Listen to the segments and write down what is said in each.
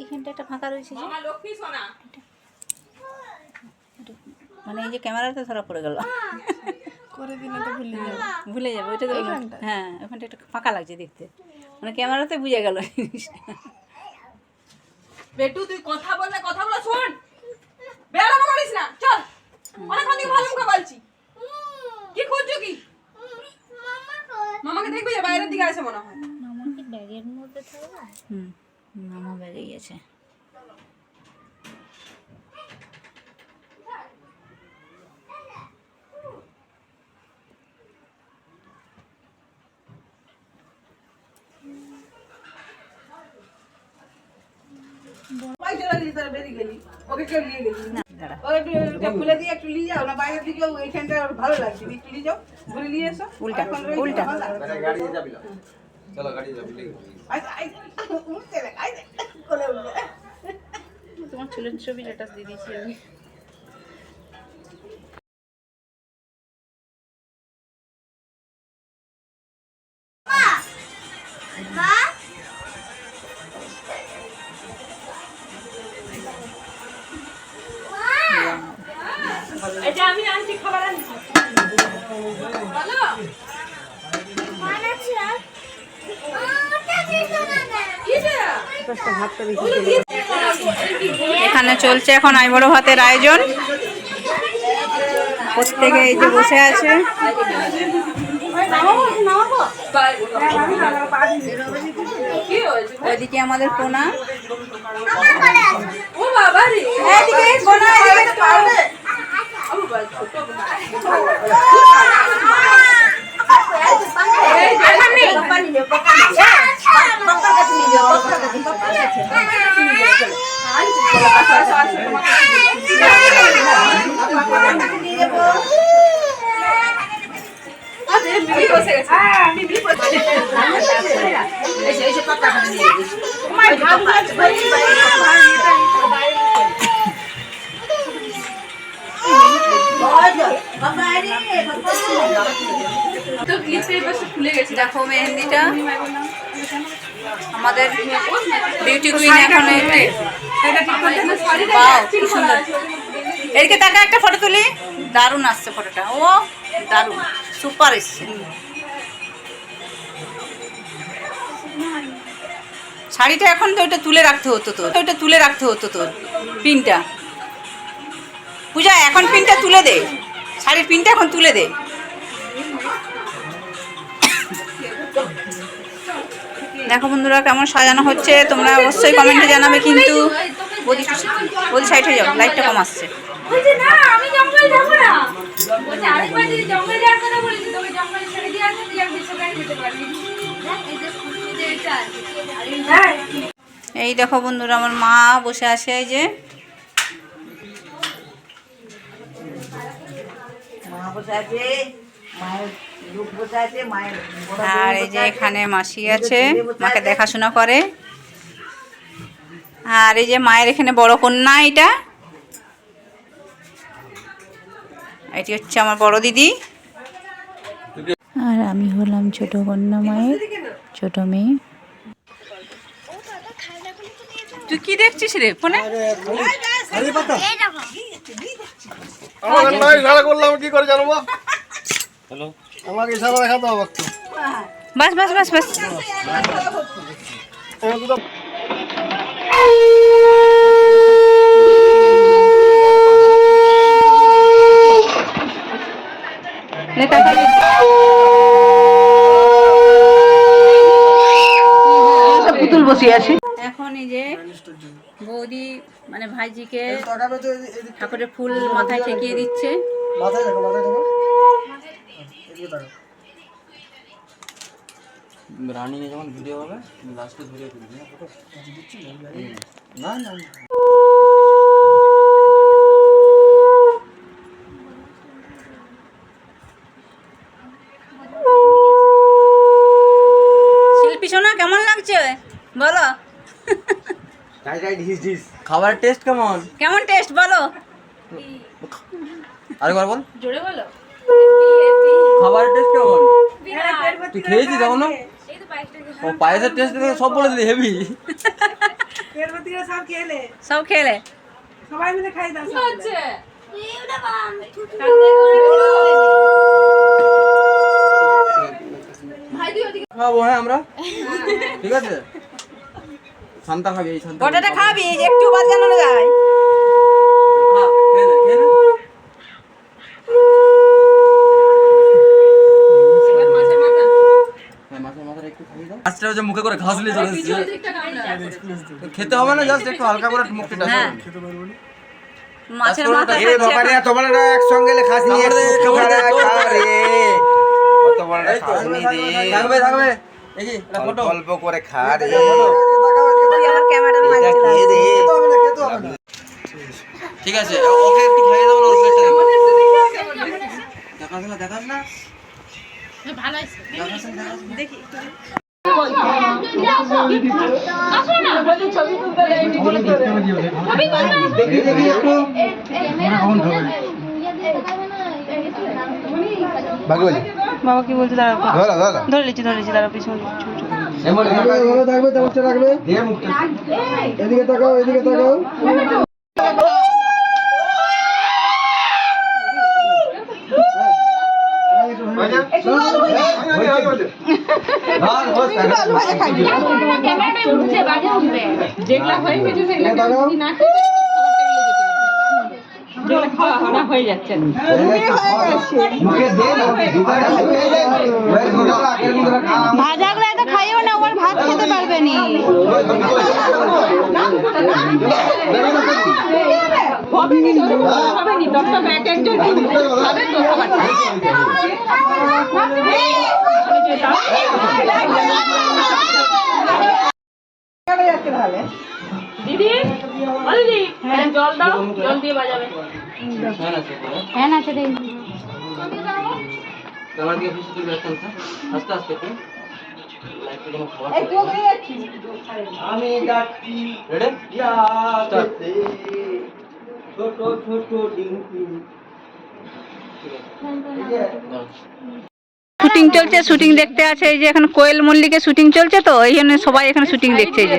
এইখানটা একটা ফাঁকা রয়েছে যে মানে এই যে ক্যামেরাতে ধরা পড়ে গেল। করে দিলে তো ভুলে যাব। ভুলে যাবে ওইটা তো হ্যাঁ ওখানটা একটু ফাঁকা লাগছে দেখতে। মানে ক্যামেরাতে বুঝে গেল বেটু তুই কথা বললে কথাগুলো শোন। বেড়াবো করিস না চল। অনেকক্ষণ থেকে ভালো মুখে বলছি। কি খুঁজছো কি? মামাকে দেখবি বাইরের দিকে আছে মনে হয়। ব্যাগের থাকবে হুম মামা ব্যাগে গেছে। গেলি তোরা বেরিয়ে গেলি। ওকে নিয়ে গেলি। না দাঁড়া। ও একটু এটা খুলে দিয়ে একটু নিয়ে যাও না বাইরের দিকে এইখানটা ওর ভালো লাগছে নিয়ে যাও ঘুরে নিয়ে এসো। উল্টা, উল্টা। না। চলো গাড়ি যাবি আয়, তোমার চুলের ছবি স্ট্যাটাস দিয়ে দিয়েছি আমি। এটা আমি আনছি খাবার আনছি। বলো এখানে চলছে এখন আইবড় ভাতের আয়োজন প্রত্যেকে এই যে বসে আছে কি হয়েছে ওইদিকে আমাদের কোনা এদিকে ছোট দেখো মেহেন্দিটা। আমাদের বিউটি কুইন এখন কি সুন্দর। এদিকে তাকে একটা ফটো তুলি। দারুণ আসছে ফটোটা ও দারুণ। সুপার এসছে। শাড়িটা এখন তো ওইটা তুলে রাখতে হতো তোর। ওইটা তুলে রাখতে হতো তোর। পিনটা। পূজা এখন পিনটা তুলে দে। শাড়ির পিনটা এখন তুলে দে। দেখো বন্ধুরা কেমন সাজানো হচ্ছে তোমরা অবশ্যই কমেন্টে জানাবে কিন্তু। বৌদি সাইড হয়ে যাও লাইটটা কম আসছে। বলছে না আমি জঙ্গল যাব না। বলছে আরেকবার যদি জঙ্গল যাওয়ার কথা বলেছি তোকে জঙ্গল ছেড়ে দিয়ে আসবে তুই আর বেসরকারি যেতে পারবি দেখ, এই যে স্কুটিতে এটা আছে। আরে এই দেখো বন্ধুরা আমার মা বসে আছে এই যে। মা বসে আছে মায়ের আর এই যে এখানে মাসি আছে মাকে দেখাশোনা করে। আর এই যে মায়ের এখানে বড় কন্যা এটা। এটি হচ্ছে আমার বড় দিদি। আর আমি হলাম ছোট কন্যা মায়ের ছোট মেয়ে। তুই কি দেখছিস রে ফোনে? কি করে জানব? হ্যালো। আমাকে ইশারা দেখাতে হবে একটু। বাস বাস বাস বাস। পুতুল বসিয়ে আছে। এখন এই যে বৌদি মানে ভাইজিকে ঠাকুরের ফুল মাথায় ঠেকিয়ে দিচ্ছে। মাথায় দেখো মাথায় দেখো তাকাও এ যখন ভিডিও হবে লাস্টে ধরে তুলবি না না না না। শিল্পী সোনা কেমন লাগছে? বলো। খাবার টেস্ট কেমন? কেমন টেস্ট বলো। আরেকবার বল। জোরে বলো। খাবার টেস্ট কেমন? তুই খেয়েছিস এখনও? এই তো ও পায়েসের টেস্ট দেখে সব বলে দিলি হেভি। সব খেলে। সব খেলে। সবাই মিলে খাই দাও খাব হ্যাঁ আমরা? ঠিক আছে? শান্তা খাবি এই শান্তা গোটাটা খাবি। একটু বাদ কেন না যায় খা, খেয়ে নে, খেয়ে নে। এবার মাছের মাথা হ্যাঁ, মাছের মাথাটা একটু খাইয়ে দাও। আজটা যে মুখে করে ঘাস নিয়ে চলে এসেছে। খেতে হবে না জাস্ট একটু হালকা করে মুখটা টাচ হ্যাঁ। মাছের মাথা ওটা- খাচ্ছে বাবা রে তোমার একসঙ্গে খাস নিয়ে কেমন রে। কত বড় খাস রে থাকবে থাকবে এই যে ফটো অল্প করে খা রে। তুই আমার ক্যামেরা এটা খেয়ে রে ঠিক আছে ওকে একটু খাইয়ে দাও না ওর প্লেটটা দেখাস না দেখাস না বাবা কি বলছে দাঁড়া ধরো ধরো ধরে লিচি ধরে লিচি দাঁড়া পিছনে এদিকে তাকাও এদিকে তাকাও না খেয়ে খাবার টেবিলে যেতে পারবে যেগুলা খাওয়া হারা হয়ে যাচ্ছে ভাজাগুলো এত খেতে পারবে নি হবে নি তো হবে নি ডক্টর এক একজন খাবে তো খাবার দিদি দিদি জল দাও জল দিয়ে বাজাবে হ্যাঁ না, সেটা। হ্যাঁ আছে তোমার দিকে বেশি দূর আস্তে আস্তে আমি যাচ্ছি ছোট ছোট ডিঙ্কি। শুটিং চলছে শুটিং দেখতে আছে এই যে এখন কোয়েল মল্লিকের শুটিং চলছে তো এই জন্য সবাই এখানে শুটিং দেখছে যে।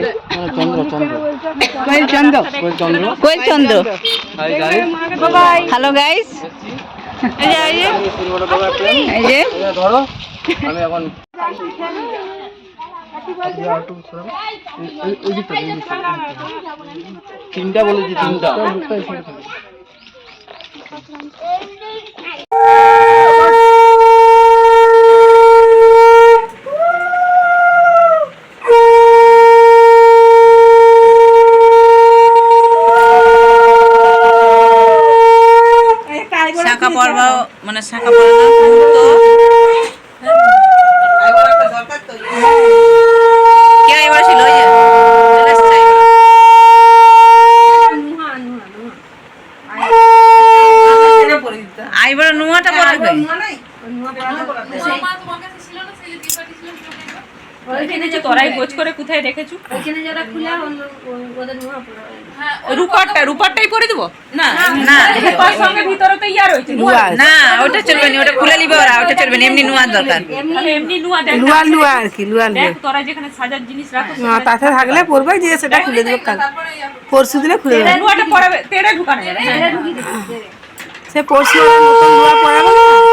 কোয়েল চন্দ্র। কোয়েল চন্দ্র। হ্যালো গাইস এই যে ধরো আমি এখন তিনটা বলেছি তিনটা। sa করে কোথায় রেখেছো ওইখানে যারা খুলে ওদের মুহা পুরো রূপারটা রূপারটাই পরে দেবো? না না রূপার সঙ্গে ভিতরে তো ইয়া রয়েছে না ওটা চলবে না ওটা খুলে নিবে ওরা ওটা চলবে না এমনি নুয়ার দরকার। এমনি নুয়া দেখ লুয়া লুয়া আর কি লুয়া দেখ তোরা যেখানে সাজার জিনিস রাখো না, তাতে থাকলে পড়বে যে সেটা খুলে দেবো কাল। পরশু দিলে খুলে দেবো। নুয়াটা পরাবে তেড়ে ঢুকানো যাবে। হ্যাঁ সে পরশু নতুন পরাবো আমাদের